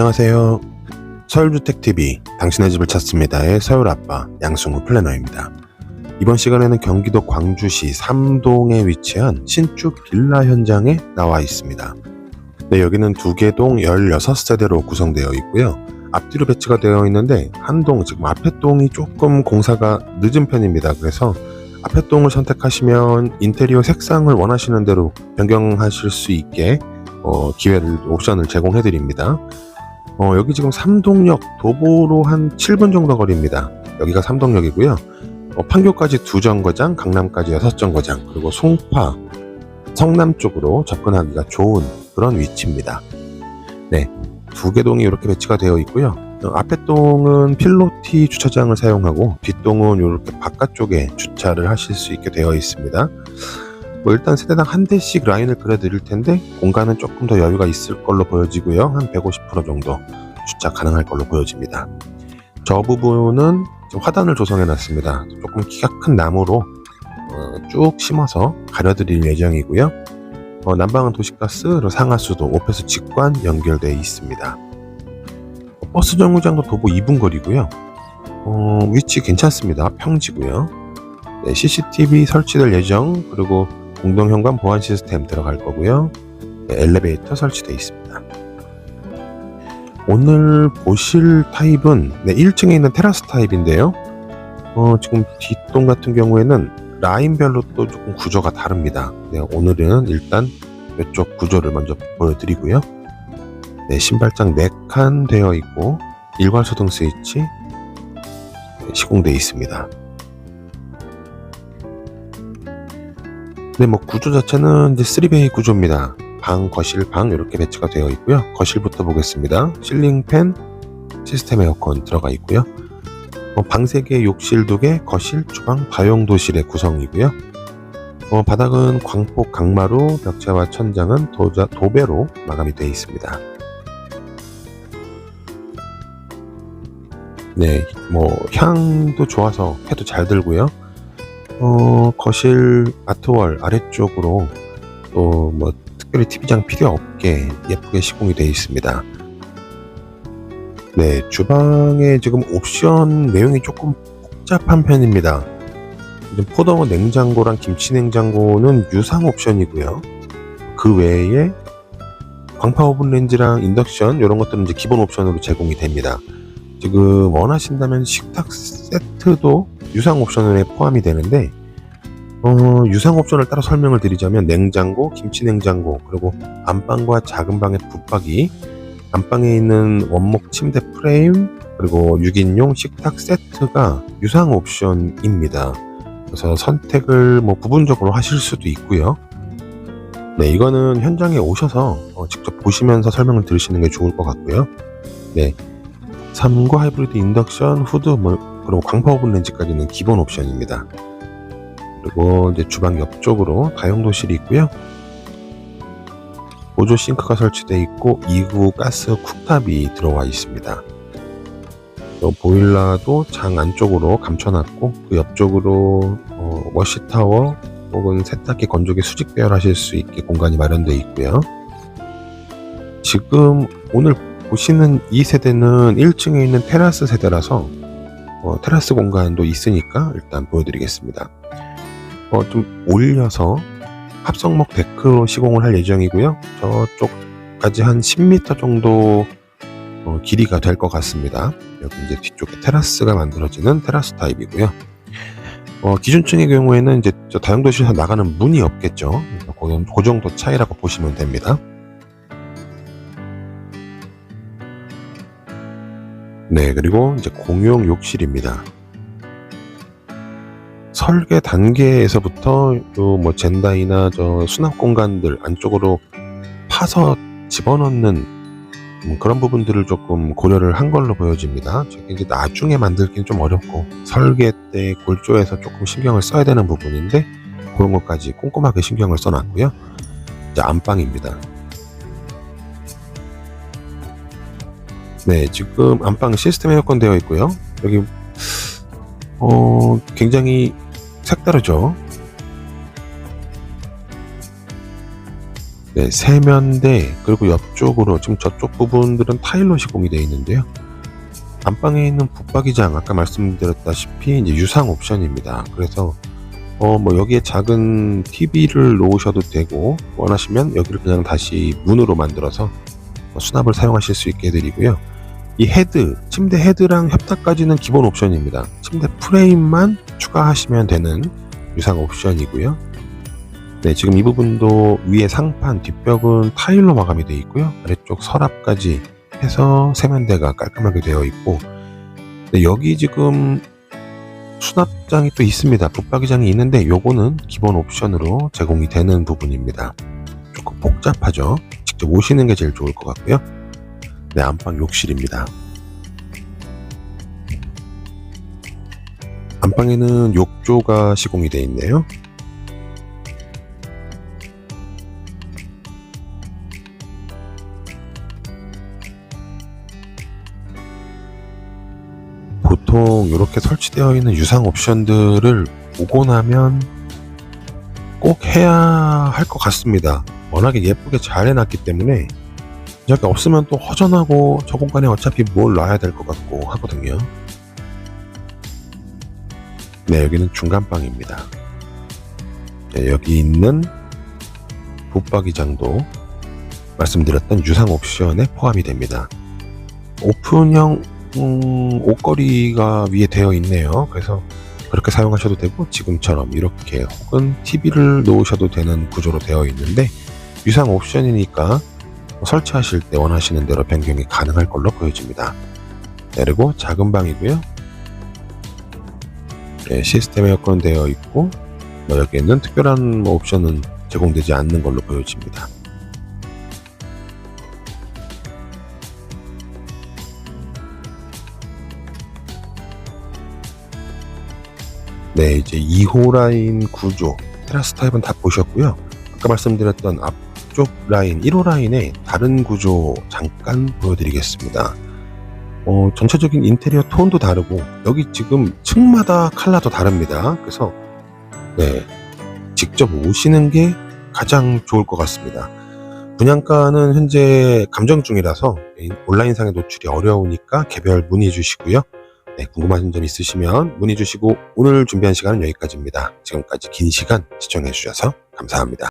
안녕하세요. 서울주택TV 당신의 집을 찾습니다의 서울아빠 양승우 플래너입니다. 이번 시간에는 경기도 광주시 삼동에 위치한 신축 빌라 현장에 나와 있습니다. 네, 여기는 두 개 동 16세대로 구성되어 있고요. 앞뒤로 배치가 되어 있는데 한 동, 지금 앞에 동이 조금 공사가 늦은 편입니다. 그래서 앞에 동을 선택하시면 인테리어 색상을 원하시는 대로 변경하실 수 있게 어, 기회를 옵션을 제공해 드립니다. 어, 여기 지금 삼동역 도보로 한 7분 정도 거리입니다. 여기가 삼동역이고요. 어, 판교까지 두 정거장, 강남까지 여섯 정거장, 그리고 송파, 성남 쪽으로 접근하기가 좋은 그런 위치입니다. 네, 두 개 동이 이렇게 배치가 되어 있고요. 어, 앞에 동은 필로티 주차장을 사용하고 뒷동은 이렇게 바깥쪽에 주차를 하실 수 있게 되어 있습니다. 뭐 일단 세대당 한 대씩 라인을 그려드릴 텐데 공간은 조금 더 여유가 있을 걸로 보여지고요. 한 150% 정도 주차 가능할 걸로 보여집니다. 저 부분은 화단을 조성해 놨습니다. 조금 키가 큰 나무로 어, 쭉 심어서 가려드릴 예정이고요. 어, 난방은 도시가스, 상하수도, 오페스 직관 연결되어 있습니다. 버스 정류장도 도보 2분 거리고요. 어, 위치 괜찮습니다. 평지고요. 네, CCTV 설치될 예정 그리고 공동 현관 보안 시스템 들어갈 거고요. 네, 엘리베이터 설치되어 있습니다. 오늘 보실 타입은 네, 1층에 있는 테라스 타입인데요. 어, 지금 뒷동 같은 경우에는 라인별로 또 조금 구조가 다릅니다. 네, 오늘은 일단 이쪽 구조를 먼저 보여드리고요. 네, 신발장 4칸 되어 있고 일괄소등 스위치 네, 시공되어 있습니다. 네, 뭐 구조 자체는 이제 3베이 구조입니다. 방, 거실, 방 이렇게 배치가 되어 있고요. 거실부터 보겠습니다. 실링 팬, 시스템 에어컨 들어가 있고요. 어, 방 3개, 욕실 2개, 거실, 주방, 다용도실의 구성이고요. 어, 바닥은 광폭 강마루, 벽체와 천장은 도자, 도배로 마감이 되어 있습니다. 네, 뭐 향도 좋아서 해도 잘 들고요. 어, 거실 아트월 아래쪽으로 또 뭐 특별히 TV장 필요 없게 예쁘게 시공이 되어 있습니다. 네, 주방에 지금 옵션 내용이 조금 복잡한 편입니다. 포더 냉장고랑 김치 냉장고는 유상 옵션이고요. 그 외에 광파 오븐 렌즈랑 인덕션 이런 것들은 이제 기본 옵션으로 제공이 됩니다. 지금 원하신다면 식탁 세트도 유상 옵션에 포함이 되는데 어, 유상 옵션을 따라 설명을 드리자면 냉장고, 김치 냉장고, 그리고 안방과 작은 방의 붙박이, 안방에 있는 원목 침대 프레임, 그리고 6인용 식탁 세트가 유상 옵션입니다. 그래서 선택을 뭐 부분적으로 하실 수도 있고요. 네, 이거는 현장에 오셔서 어, 직접 보시면서 설명을 들으시는 게 좋을 것 같고요. 네, 3구 하이브리드 인덕션, 후드, 뭐, 그리고 광파 오븐 렌즈까지는 기본 옵션입니다. 그리고 이제 주방 옆쪽으로 다용도실이 있고요. 보조 싱크가 설치되어 있고 2구 가스 쿡탑이 들어와 있습니다. 또 보일러도 장 안쪽으로 감춰놨고 그 옆쪽으로 어, 워시타워 혹은 세탁기 건조기 수직 배열하실 수 있게 공간이 마련되어 있고요. 지금 오늘 보시는 이 세대는 1층에 있는 테라스 세대라서 어, 테라스 공간도 있으니까 일단 보여드리겠습니다. 어, 좀 올려서 합성목 데크로 시공을 할 예정이고요. 저쪽까지 한 10m 정도 어, 길이가 될 것 같습니다. 여기 이제 뒤쪽에 테라스가 만들어지는 테라스 타입이고요. 어, 기준층의 경우에는 이제 저 다용도실에서 나가는 문이 없겠죠. 그 정도 차이라고 보시면 됩니다. 네, 그리고 이제 공용 욕실입니다. 설계 단계에서부터 요뭐 젠다이나 저 수납 공간들 안쪽으로 파서 집어넣는 음, 그런 부분들을 조금 고려를 한 걸로 보여집니다. 이제 나중에 만들긴 좀 어렵고 설계 때 골조에서 조금 신경을 써야 되는 부분인데 그런 것까지 꼼꼼하게 신경을 써놨고요. 이제 안방입니다. 네, 지금 안방 시스템 에어컨 되어 있고요. 여기 어 굉장히 색다르죠. 네, 세면대 그리고 옆쪽으로 지금 저쪽 부분들은 타일로 시공이 되어 있는데요. 안방에 있는 붙박이장 아까 말씀드렸다시피 이제 유상 옵션입니다. 그래서 어 뭐 여기에 작은 TV를 놓으셔도 되고 원하시면 여기를 그냥 다시 문으로 만들어서 뭐 수납을 사용하실 수 있게 해드리고요. 이 헤드, 침대 헤드랑 협탁까지는 기본 옵션입니다. 침대 프레임만 추가하시면 되는 유상 옵션이고요. 네, 지금 이 부분도 위에 상판, 뒷벽은 타일로 마감이 되어 있고요. 아래쪽 서랍까지 해서 세면대가 깔끔하게 되어 있고, 네, 여기 지금 수납장이 또 있습니다. 붙박이장이 있는데 요거는 기본 옵션으로 제공이 되는 부분입니다. 조금 복잡하죠. 직접 오시는 게 제일 좋을 것 같고요. 네, 안방 욕실입니다. 안방에는 욕조가 시공이 되어 있네요. 보통 이렇게 설치되어 있는 유상 옵션들을 보고 나면 꼭 해야 할 것 같습니다. 워낙에 예쁘게 잘 해놨기 때문에 저게 없으면 또 허전하고 저 공간에 어차피 뭘 놔야 될 것 같고 하거든요. 네, 여기는 중간방입니다. 네, 여기 있는 붙박이장도 말씀드렸던 유상 옵션에 포함이 됩니다. 오픈형 음, 옷걸이가 위에 되어 있네요. 그래서 그렇게 사용하셔도 되고 지금처럼 이렇게 혹은 TV를 놓으셔도 되는 구조로 되어 있는데 유상 옵션이니까 설치하실 때 원하시는 대로 변경이 가능할 걸로 보여집니다. 네, 그리고 작은 방이고요. 네, 시스템 에어컨 되어 있고 뭐 여기에는 특별한 뭐 옵션은 제공되지 않는 걸로 보여집니다. 네, 이제 2호 라인 구조, 테라스 타입은 다 보셨고요. 아까 말씀드렸던 앞 쪽 라인, 1호 라인의 다른 구조 잠깐 보여드리겠습니다. 어, 전체적인 인테리어 톤도 다르고, 여기 지금 층마다 컬러도 다릅니다. 그래서, 네, 직접 오시는 게 가장 좋을 것 같습니다. 분양가는 현재 감정 중이라서 온라인상에 노출이 어려우니까 개별 문의 주시고요. 네, 궁금하신 점 있으시면 문의 주시고 오늘 준비한 시간은 여기까지입니다. 지금까지 긴 시간 시청해 주셔서 감사합니다.